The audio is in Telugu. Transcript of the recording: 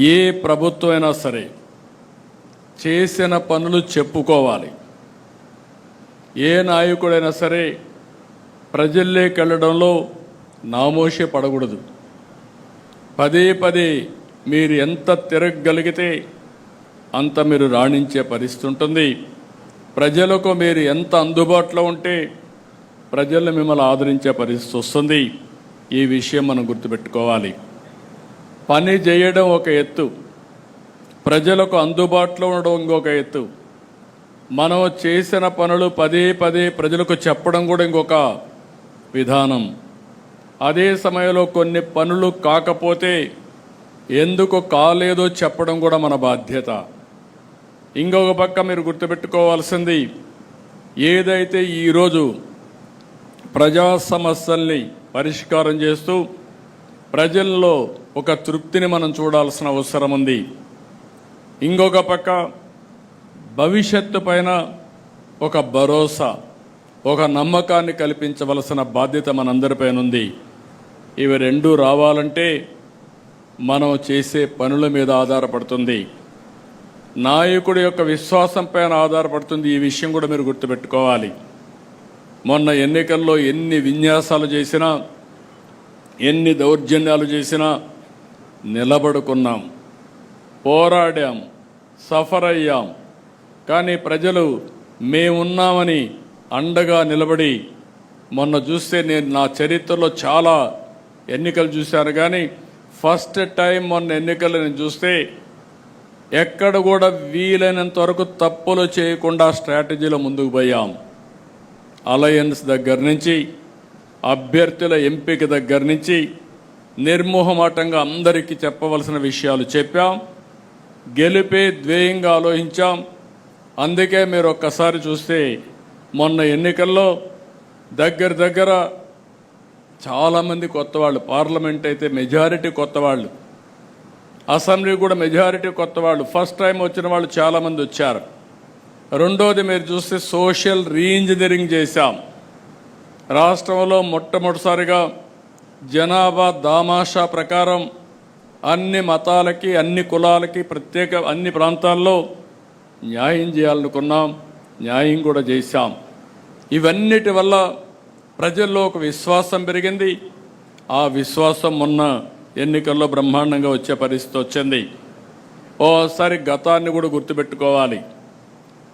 ఏ ప్రభుత్వం అయినా సరే చేసిన పనులు చెప్పుకోవాలి. ఏ నాయకుడైనా సరే ప్రజల్లోకి వెళ్ళడంలో నామోషే పడకూడదు. పదే పదే మీరు ఎంత తిరగగలిగితే అంత మీరు రాణించే పరిస్థితి ఉంటుంది. ప్రజలకు మీరు ఎంత అందుబాటులో ఉంటే ప్రజలు మిమ్మల్ని ఆదరించే పరిస్థితి వస్తుంది. ఈ విషయం మనం గుర్తుపెట్టుకోవాలి. పని చేయడం ఒక ఎత్తు. ప్రజలకు అందుబాటులో ఉండడం ఇంకొక ఎత్తు. మనం చేసిన పనులు పదే పదే ప్రజలకు చెప్పడం కూడా ఇంకొక విధానం. అదే సమయంలో కొన్ని పనులు కాకపోతే ఎందుకు కాలేదో చెప్పడం కూడా మన బాధ్యత. ఇంకొక పక్క మీరు గుర్తుపెట్టుకోవాల్సింది ఏదైతే ఈరోజు ప్రజా సమస్యల్ని పరిష్కారం చేస్తూ ప్రజల్లో ఒక తృప్తిని మనం చూడాల్సిన అవసరం ఉంది. ఇంకొక పక్క భవిష్యత్తు పైన ఒక భరోసా ఒక నమ్మకాన్ని కల్పించవలసిన బాధ్యత మనందరిపైన ఉంది. ఇవి రెండూ రావాలంటే మనం చేసే పనుల మీద ఆధారపడుతుంది. నాయకుడి యొక్క విశ్వాసం పైన ఆధారపడుతుంది. ఈ విషయం కూడా మీరు గుర్తుపెట్టుకోవాలి. మొన్న ఎన్నికల్లో ఎన్ని విన్యాసాలు చేసినా ఎన్ని దౌర్జన్యాలు చేసినా నిలబడుకున్నాం. పోరాడాం. సఫర్ అయ్యాం కానీ ప్రజలు మేమున్నామని అండగా నిలబడి మొన్న చూస్తే నేను నా చరిత్రలో చాలా ఎన్నికలు చూశాను. కానీ ఫస్ట్ టైం మొన్న ఎన్నికలు నేను చూస్తే ఎక్కడ కూడా వీలైనంత వరకు తప్పులు చేయకుండా స్ట్రాటజీలో ముందుకు పోయాం. అలయన్స్ దగ్గర నుంచి అభ్యర్థుల ఎంపిక దగ్గర నుంచి నిర్మోహమాటంగా అందరికీ చెప్పవలసిన విషయాలు చెప్పాం. గెలిపే ధ్యేయంగా ఆలోచించాం. అందుకే మీరు ఒక్కసారి చూస్తే మొన్న ఎన్నికల్లో దగ్గర దగ్గర చాలామంది కొత్త వాళ్ళు పార్లమెంట్ అయితే మెజారిటీ కొత్త వాళ్ళు అసెంబ్లీ కూడా మెజారిటీ కొత్త వాళ్ళు ఫస్ట్ టైం వచ్చిన వాళ్ళు చాలామంది వచ్చారు. రెండోది మీరు చూస్తే సోషల్ రీఇంజనీరింగ్ చేశాం. రాష్ట్రంలో మొట్టమొదటిసారిగా జనాభా దామాషా ప్రకారం అన్ని మతాలకి అన్ని కులాలకి ప్రత్యేక అన్ని ప్రాంతాల్లో న్యాయం చేయాలనుకున్నాం న్యాయం కూడా చేశాం. ఇవన్నిటి వల్ల ప్రజల్లో ఒక విశ్వాసం పెరిగింది. ఆ విశ్వాసం మొన్న ఎన్నికల్లో బ్రహ్మాండంగా వచ్చే పరిస్థితి వచ్చింది. ఓసారి గతాన్ని కూడా గుర్తుపెట్టుకోవాలి.